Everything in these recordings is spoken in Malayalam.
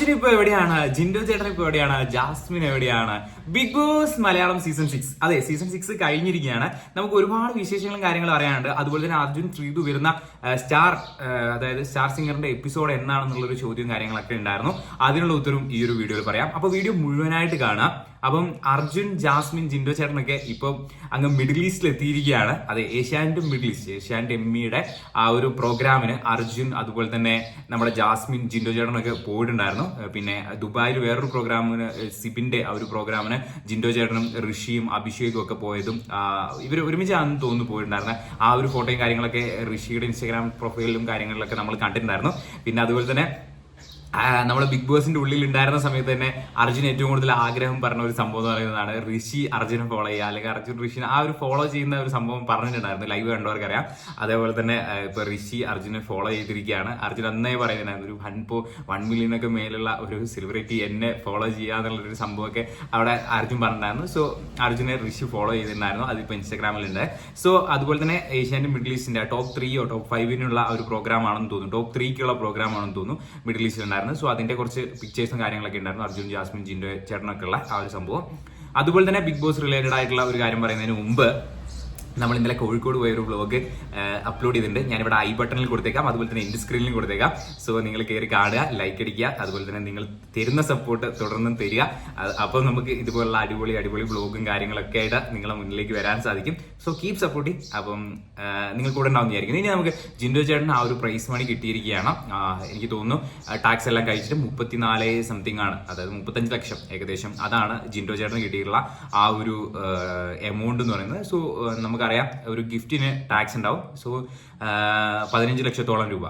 അർജുൻ ഇപ്പൊ എവിടെയാണ്? ജിൻഡോ ചേട്ടൻ ഇപ്പൊ എവിടെയാണ്? ജാസ്മിൻ എവിടെയാണ്? Bigg Boss Malayalam season six അതെ സീസൺ സിക്സ് കഴിഞ്ഞിരിക്കുകയാണ്. നമുക്ക് ഒരുപാട് വിശേഷങ്ങളും കാര്യങ്ങളും അറിയാനുണ്ട്. അതുപോലെ തന്നെ അർജുൻ ശ്രീതു വരുന്ന സ്റ്റാർ അതായത് സ്റ്റാർ സിംഗറിന്റെ എപ്പിസോഡ് എന്നാണെന്നുള്ള ഒരു ചോദ്യവും കാര്യങ്ങളൊക്കെ ഉണ്ടായിരുന്നു. അതിനുള്ള ഉത്തരവും ഈ ഒരു വീഡിയോയിൽ പറയാം. അപ്പൊ വീഡിയോ മുഴുവനായിട്ട് കാണാം അപ്പം അർജുൻ ജാസ്മിൻ ജിൻഡോ ചേട്ടനൊക്കെ ഇപ്പം അങ്ങ് മിഡിൽ ഈസ്റ്റിൽ എത്തിയിരിക്കുകയാണ് അതെ ഏഷ്യാനെറ്റും മിഡിൽ ഈസ്റ്റ് ഏഷ്യാനെറ്റ് എമ്മിയുടെ ആ ഒരു പ്രോഗ്രാമിന് അർജുൻ അതുപോലെ തന്നെ നമ്മുടെ ജാസ്മിൻ ജിൻഡോ ചേട്ടനൊക്കെ പോയിട്ടുണ്ടായിരുന്നു. പിന്നെ ദുബായിൽ വേറൊരു പ്രോഗ്രാമിന് സിബിന്റെ ആ ഒരു പ്രോഗ്രാമിന് ജിൻഡോ ചേട്ടനും ഋഷിയും അഭിഷേകും ഒക്കെ പോയതും ഇവർ ഒരുമിച്ചാണെന്ന് തോന്നുന്നു പോയിട്ടുണ്ടായിരുന്നത് ആ ഒരു ഫോട്ടോയും കാര്യങ്ങളൊക്കെ ഋഷിയുടെ ഇൻസ്റ്റാഗ്രാം പ്രൊഫൈലിലും കാര്യങ്ങളിലൊക്കെ നമ്മൾ കണ്ടിട്ടുണ്ടായിരുന്നു. പിന്നെ അതുപോലെ തന്നെ നമ്മൾ ബിഗ് ബോസിന്റെ ഉള്ളിൽ ഉണ്ടായിരുന്ന സമയത്ത് തന്നെ അർജുൻ ഏറ്റവും കൂടുതൽ ആഗ്രഹം പറഞ്ഞ ഒരു സംഭവം എന്ന് പറയുന്നതാണ് ഋഷി അർജുനെ ഫോളോ ചെയ്യുക. അല്ലെങ്കിൽ അർജുൻ ഋഷിനെ ആ ഒരു ഫോളോ ചെയ്യുന്ന ഒരു സംഭവം പറഞ്ഞിട്ടുണ്ടായിരുന്നു. ലൈവ് കണ്ടവർക്കറിയാം അതേപോലെ തന്നെ ഇപ്പൊ ഋഷി അർജുനെ ഫോളോ ചെയ്തിരിക്കുകയാണ്. അർജുൻ അന്നേ പറയുന്നത് ഒരു വൺ പോ വൺ മില്യൺ ഒക്കെ മേലുള്ള ഒരു സെലിബ്രിറ്റി എന്നെ ഫോളോ ചെയ്യുക എന്നുള്ള ഒരു സംഭവമൊക്കെ അവിടെ അർജുൻ പറഞ്ഞിട്ടുണ്ടായിരുന്നു. സോ അർജുനെ ഋഷി ഫോളോ ചെയ്തിട്ടുണ്ടായിരുന്നു. അതിപ്പോ ഇൻസ്റ്റാഗ്രാമിലുണ്ട്. സോ അതുപോലെ തന്നെ ഏഷ്യാന്റെ മിഡിൽ ഈസ്റ്റിന്റെ ടോപ്പ് ത്രീയോ ടോപ്പ് ഫൈവിനുള്ള ഒരു പ്രോഗ്രാം ആണെന്ന് തോന്നുന്നു. ടോപ്പ് ത്രീക്കുള്ള പ്രോഗ്രാം ആണെന്ന് തോന്നുന്നു മിഡിൽ ഈസ്റ്റിൽ ഉണ്ടായിരുന്നു. സോ അതിന്റെ കുറച്ച് പിക്ചേഴ്സും കാര്യങ്ങളൊക്കെ ഉണ്ടായിരുന്നു. അർജുൻ ജാസ്മിൻ ജിൻഡോ ചേട്ടനൊക്കെ ഉള്ള ആ ഒരു സംഭവം. അതുപോലെ തന്നെ ബിഗ് ബോസ് റിലേറ്റഡ് ആയിട്ടുള്ള ഒരു കാര്യം പറയുന്നതിന് മുമ്പ് നമ്മൾ ഇന്നലെ കോഴിക്കോട് പോയ ഒരു വ്ലോഗ് അപ്ലോഡ് ചെയ്തിട്ടുണ്ട്. ഞാനിവിടെ ഐ ബട്ടണിൽ കൊടുത്തേക്കാം അതുപോലെ തന്നെ എന്റെ സ്ക്രീനിലും കൊടുത്തേക്കാം. സോ നിങ്ങൾ കയറി കാണുക ലൈക്ക് അടിക്കുക അതുപോലെ തന്നെ നിങ്ങൾ തരുന്ന സപ്പോർട്ട് തുടർന്നും തരിക. അപ്പോൾ നമുക്ക് ഇതുപോലുള്ള അടിപൊളി അടിപൊളി ബ്ലോഗും കാര്യങ്ങളൊക്കെ ആയിട്ട് നിങ്ങളെ മുന്നിലേക്ക് വരാൻ സാധിക്കും. സോ കീപ് സപ്പോർട്ടിങ് അപ്പം നിങ്ങൾ കൂടെ ഉണ്ടാവും ഇനി നമുക്ക് ജിൻഡോ ചേട്ടന് ആ ഒരു പ്രൈസ് മണി കിട്ടിയിരിക്കുകയാണ്. എനിക്ക് തോന്നുന്നു ടാക്സ് എല്ലാം കഴിച്ചിട്ട് മുപ്പത്തിനാല് സംതിങ് ആണ്. അതായത് മുപ്പത്തഞ്ച് ലക്ഷം ഏകദേശം. അതാണ് ജിൻഡോ ചേട്ടന് കിട്ടിയിട്ടുള്ള ആ ഒരു എമൗണ്ട് എന്ന് പറയുന്നത്. സോ നമുക്കറിയാം ഒരു ഗിഫ്റ്റിന് ടാക്സ് ഉണ്ടാവും. സോ പതിനഞ്ച് ലക്ഷത്തോളം രൂപ.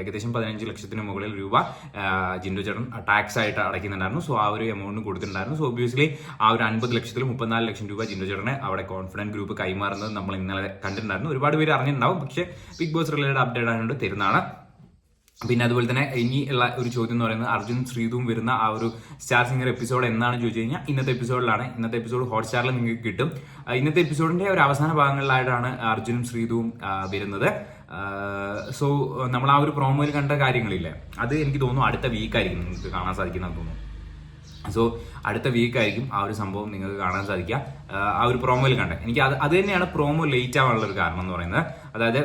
ഏകദേശം പതിനഞ്ച് ലക്ഷത്തിന് മുകളിൽ രൂപ ജിൻഡു ചേട്ടൻ ടാക്സ് ആയിട്ട് അടയ്ക്കുന്നുണ്ടായിരുന്നു. സോ ആ ഒരു എമൗണ്ട് കൊടുത്തിട്ടുണ്ടായിരുന്നു. സോ ഒബിയസ്ലി ആ ഒരു അൻപത് ലക്ഷത്തിൽ മുപ്പത്തിനാല് ലക്ഷം രൂപ ജിൻഡോ ചേട്ടനെ അവിടെ കോൺഫിഡന്റ് ഗ്രൂപ്പ് കൈമാറുന്നത് നമ്മൾ ഇന്നലെ കണ്ടിട്ടുണ്ടായിരുന്നു. ഒരുപാട് പേര് അറിഞ്ഞിട്ടുണ്ടാവും. പക്ഷേ ബിഗ് ബോസ് റിലേറ്റഡ് അപ്ഡേറ്റ് ആയതുകൊണ്ട് തരുന്നതാണ്. പിന്നെ അതുപോലെ തന്നെ ഇനി ഉള്ള ഒരു ചോദ്യം എന്ന് പറയുന്നത് അർജുൻ ശ്രീതും വരുന്ന ആ ഒരു സ്റ്റാർ സിംഗർ എപ്പിസോഡ് എന്നാണ് ചോദിച്ചു കഴിഞ്ഞാൽ ഇന്നത്തെ എപ്പിസോഡിലാണ് ഇന്നത്തെ എപ്പിസോഡ് ഹോട്ട്സ്റ്റാറിൽ നിങ്ങൾക്ക് കിട്ടും. ഇന്നത്തെ എപ്പിസോഡിന്റെ ഒരു അവസാന ഭാഗങ്ങളിലായിട്ടാണ് അർജുനും ശ്രീതുവും ആ, വരുന്നത്. സോ നമ്മൾ ആ ഒരു പ്രോമോയിൽ കണ്ട കാര്യങ്ങളില്ലേ അത് എനിക്ക് തോന്നുന്നു അടുത്ത വീക്ക് ആയിരിക്കും നിങ്ങൾക്ക് കാണാൻ സാധിക്കുന്നതെന്ന് തോന്നുന്നു. സോ അടുത്ത വീക്ക് ആയിരിക്കും ആ ഒരു സംഭവം നിങ്ങൾക്ക് കാണാൻ സാധിക്കുക. ആ ഒരു പ്രോമോയിൽ കണ്ട. എനിക്ക് അത് അത് തന്നെയാണ് പ്രോമോ ലേറ്റ് ആവാനുള്ള ഒരു കാരണം എന്ന് പറയുന്നത്. അതായത്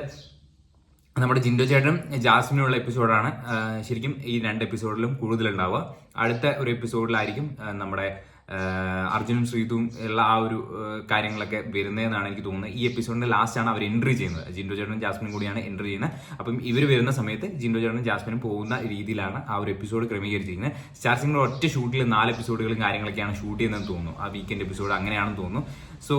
നമ്മുടെ ജിൻഡോ ചേട്ടനും ജാസ്മിനുള്ള എപ്പിസോഡാണ്. ശരിക്കും ഈ രണ്ട് എപ്പിസോഡിലും കൂടുതലുണ്ടാവുക. അടുത്ത ഒരു എപ്പിസോഡിലായിരിക്കും നമ്മുടെ അർജുനും ശ്രീതും ഉള്ള ആ ഒരു കാര്യങ്ങളൊക്കെ വരുന്നതെന്നാണ് എനിക്ക് തോന്നുന്നത്. ഈ എപ്പിസോഡിന്റെ ലാസ്റ്റ് ആണ് അവർ എൻട്രി ചെയ്യുന്നത്. ജിൻഡോ ചേട്ടനും ജാസ്മിനും കൂടിയാണ് എൻട്രി ചെയ്യുന്നത്. അപ്പം ഇവർ വരുന്ന സമയത്ത് ജിൻഡോ ചേട്ടനും ജാസ്മിനും പോകുന്ന രീതിയിലാണ് ആ ഒരു എപ്പിസോഡ് ക്രമീകരിച്ചിരിക്കുന്നത്. സ്റ്റാർ സിംഗർ ഒറ്റ ഷൂട്ടിൽ നാല് എപ്പിസോഡുകളും കാര്യങ്ങളൊക്കെയാണ് ഷൂട്ട് ചെയ്യുന്നതെന്ന് തോന്നുന്നു. ആ വീക്കെൻഡ് എപ്പിസോഡ് അങ്ങനെയാണെന്ന് തോന്നുന്നു. സോ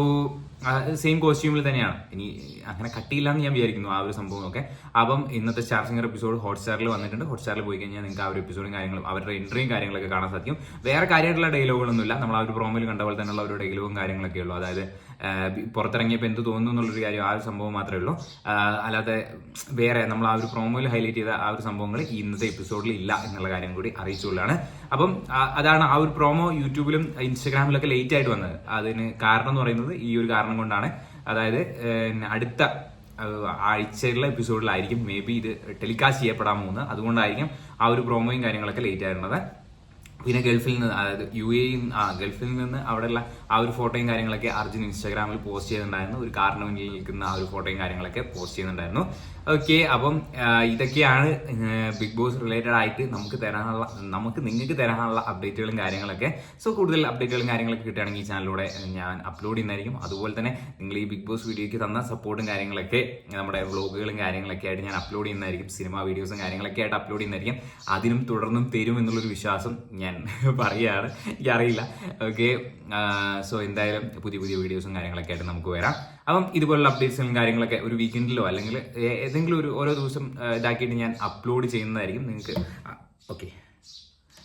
സെയിം കോസ്റ്റ്യൂമിൽ തന്നെയാണ്. ഇനി അങ്ങനെ കട്ടിയില്ല എന്ന് ഞാൻ വിചാരിക്കുന്നു ആ ഒരു സംഭവമൊക്കെ. അപ്പം ഇന്നത്തെ സ്റ്റാർ സിംഗർ എപ്പിസോഡ് ഹോട്ട്സ്റ്റാറിൽ വന്നിട്ടുണ്ട്. ഹോട്ട്സ്റ്റാറിൽ പോയി കഴിഞ്ഞാൽ നിങ്ങൾക്ക് ആ ഒരു എപ്പിസോഡും കാര്യങ്ങളും അവരുടെ എൻട്രിയും കാര്യങ്ങളൊക്കെ കാണാൻ സാധിക്കും. വേറെ കാര്യമായിട്ടുള്ള ഡയലോഗുകളൊന്നുമില്ല നമ്മൾ ആ ഒരു പ്രോമിൽ കണ്ട പോലെ തന്നെയുള്ള ഒരു ഡയലോഗും കാര്യങ്ങളൊക്കെ ഉള്ളൂ. അതായത് പുറത്തിറങ്ങിയപ്പോൾ എന്ത് തോന്നുന്നു എന്നുള്ളൊരു കാര്യം ആ ഒരു സംഭവം മാത്രമേ ഉള്ളൂ. അല്ലാതെ വേറെ നമ്മൾ ആ ഒരു പ്രോമോയിൽ ഹൈലൈറ്റ് ചെയ്ത ആ ഒരു സംഭവങ്ങൾ ഇന്നത്തെ എപ്പിസോഡിൽ ഇല്ല എന്നുള്ള കാര്യം കൂടി അറിയിച്ചുകൊണ്ടാണ് അപ്പം അതാണ് ആ ഒരു പ്രോമോ യൂട്യൂബിലും ഇൻസ്റ്റാഗ്രാമിലൊക്കെ ലേറ്റ് ആയിട്ട് വന്നത്. അതിന് കാരണം എന്ന് പറയുന്നത് ഈ ഒരു കാരണം കൊണ്ടാണ്. അതായത് അടുത്ത ആഴ്ചയുള്ള എപ്പിസോഡിലായിരിക്കും മേ ബി ഇത് ടെലികാസ്റ്റ് ചെയ്യപ്പെടാൻ പോകുന്നത്. അതുകൊണ്ടായിരിക്കും ആ ഒരു പ്രോമോയും കാര്യങ്ങളൊക്കെ ലേറ്റ് ആയിരുന്നത് പിന്നെ ഗൾഫിൽ നിന്ന് അതായത് യു എ ആ ഗൾഫിൽ നിന്ന് അവിടെയുള്ള ആ ഒരു ഫോട്ടോയും കാര്യങ്ങളൊക്കെ അർജുൻ ഇൻസ്റ്റാഗ്രാമിൽ പോസ്റ്റ് ചെയ്യുന്നുണ്ടായിരുന്നു ഒരു കാറിന് മുന്നിൽ നിൽക്കുന്ന ആ ഒരു ഫോട്ടോയും കാര്യങ്ങളൊക്കെ പോസ്റ്റ് ചെയ്യുന്നുണ്ടായിരുന്നു ഓക്കെ അപ്പം ഇതൊക്കെയാണ് ബിഗ് ബോസ് റിലേറ്റഡ് ആയിട്ട് നമുക്ക് തരാനുള്ള നമുക്ക് നിങ്ങൾക്ക് തരാനുള്ള അപ്ഡേറ്റുകളും കാര്യങ്ങളൊക്കെ. സോ കൂടുതൽ അപ്ഡേറ്റുകളും കാര്യങ്ങളൊക്കെ കിട്ടുകയാണെങ്കിൽ ഈ ചാനലിലൂടെ ഞാൻ അപ്ലോഡ് ചെയ്യുന്നതായിരിക്കും. അതുപോലെ തന്നെ നിങ്ങൾ ഈ ബിഗ് ബോസ് വീഡിയോയ്ക്ക് തന്ന സപ്പോർട്ടും കാര്യങ്ങളൊക്കെ നമ്മുടെ വ്ളോഗുകളും കാര്യങ്ങളൊക്കെ ആയിട്ട് ഞാൻ അപ്ലോഡ് ചെയ്യുന്നതായിരിക്കും. സിനിമ വീഡിയോസും കാര്യങ്ങളൊക്കെ ആയിട്ട് അപ്ലോഡ് ചെയ്യുന്നതായിരിക്കും. അതിനും തുടർന്നും തരും എന്നുള്ളൊരു വിശ്വാസം ഞാൻ പറയുകയാണ് എനിക്കറിയില്ല. ഓക്കെ സോ എന്തായാലും പുതിയ പുതിയ വീഡിയോസും കാര്യങ്ങളൊക്കെ ആയിട്ട് നമുക്ക് വരാം. അപ്പം ഇതുപോലുള്ള അപ്ഡേറ്റ്സും കാര്യങ്ങളൊക്കെ ഒരു വീക്കെൻഡിലോ അല്ലെങ്കിൽ ഏതെങ്കിലും ഒരു ഓരോ ദിവസം ഇതാക്കിയിട്ട് ഞാൻ അപ്ലോഡ് ചെയ്യുന്നതായിരിക്കും. നിങ്ങൾക്ക് ഓക്കെ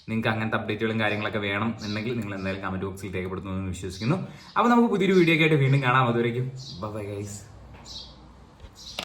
നിങ്ങൾക്ക് അങ്ങനത്തെ അപ്ഡേറ്റുകളും കാര്യങ്ങളൊക്കെ വേണം എന്നെങ്കിൽ നിങ്ങൾ എന്തായാലും കമന്റ് ബോക്സിൽ രേഖപ്പെടുത്തുന്നു എന്ന് വിശ്വസിക്കുന്നു. അപ്പോൾ നമുക്ക് പുതിയൊരു വീഡിയോ ആയിട്ട് വീണ്ടും കാണാം. അതുവരേക്കും ബൈ ഗൈസ്